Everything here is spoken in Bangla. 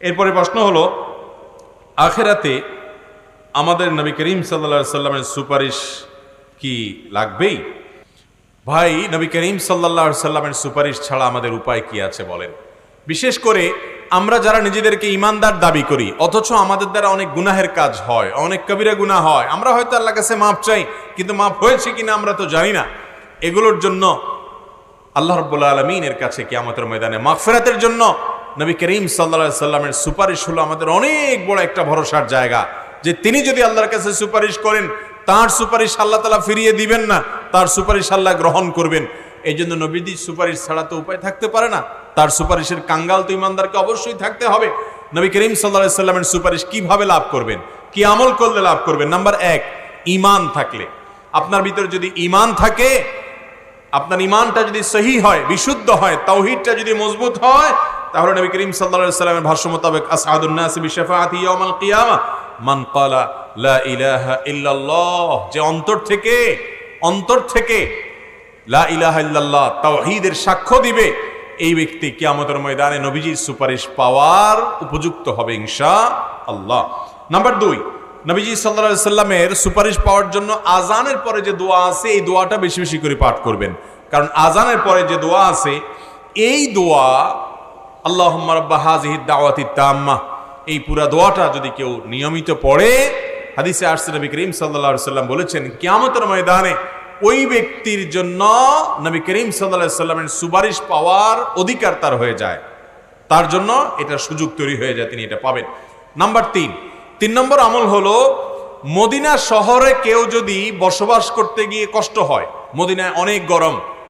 এরপরে প্রশ্ন হলো, আখেরাতে আমাদের নবী করিম সাল্লা সাল্লামের সুপারিশ কি লাগবেই? ভাই, নবী করিম সাল্লা সাল্লামের সুপারিশ ছাড়া আমাদের উপায় কি আছে বলেন? বিশেষ করে আমরা যারা নিজেদেরকে ইমানদার দাবি করি, অথচ আমাদের দ্বারা অনেক গুনাহের কাজ হয়, অনেক কবিরা গুনাহ হয়, আমরা হয়তো আল্লাহ কাছে মাপ চাই, কিন্তু মাপ হয়েছে কিনা আমরা তো জানি না। এগুলোর জন্য আল্লাহ রব্বুল্লা আলমিনের কাছে কিয়ামতের ময়দানে মাগফিরাতের জন্য নবী করিম সাল্লা সাল্লামের সুপারিশ হলো আমাদের অনেক বড় একটা ভরসার জায়গা, যে তিনি যদি আল্লাহর কাছে সুপারিশ করেন, তার সুপারিশ আল্লাহ তালা ফিরিয়ে দিবেন না, তার সুপারিশ আল্লাহ গ্রহণ করবেন। এই জন্য নবীদি সুপারিশ ছাড়া তো উপায় থাকতে পারে না। তার সুপারিশের কাঙ্গাল তো ইমানদারকে অবশ্যই থাকতে হবে। নবী করিম সাল্লা সাল্লামের সুপারিশ কীভাবে লাভ করবেন? কি আমল করলে লাভ করবেন? নাম্বার এক ইমান থাকলে। আপনার ভিতরে যদি ইমান থাকে, আপনার ইমানটা যদি সহি হয়, বিশুদ্ধ হয়, তাওহিদটা যদি মজবুত হয় তাহলে নবী করিম সাল্লাল্লাহু সাল্লামের ভাষ্য মোতাবেক কিয়ামা মান লা ইলাহা ইল্লাল্লাহ যে অন্তর থেকে অন্তর থেকে লা ইলাহা ইল্লাল্লাহ তাওহীদের সাক্ষ্য দিবে, এই ব্যক্তি কিয়ামতের ময়দানে নবীজির সুপারিশ পাওয়ার উপযুক্ত হবে ইনশা আল্লাহ নাম্বার দুই, নবীজি সাল্লাহ সাল্লামের সুপারিশ পাওয়ার জন্য আজানের পরে যে দোয়া আছে, এই দোয়াটা বেশি বেশি করে পাঠ করবেন। কারণ আজানের পরে যে দোয়া আছে, এই দোয়া আল্লাহ রাব্বা হাজিহি দাওয়াতি তাম্মা। এই পুরা দোয়াটা যদি কেউ নিয়মিত পড়ে, হাদিসে আসছে নবী করিম সাল্লাহ সাল্লাম বলেছেন, কিয়ামতের ময়দানে ওই ব্যক্তির জন্য নবী করিম সাল্লাহ সাল্লামের সুপারিশ পাওয়ার অধিকার তার হয়ে যায়। তার জন্য এটা সুযোগ তৈরি হয়ে যায়, তিনি এটা পাবেন। নাম্বার তিন। তিন নম্বর আমল হলো, মদিনা শহরে কেউ যদি বসবাস করতে গিয়ে কষ্ট হয়, মদিনায় অনেক গরম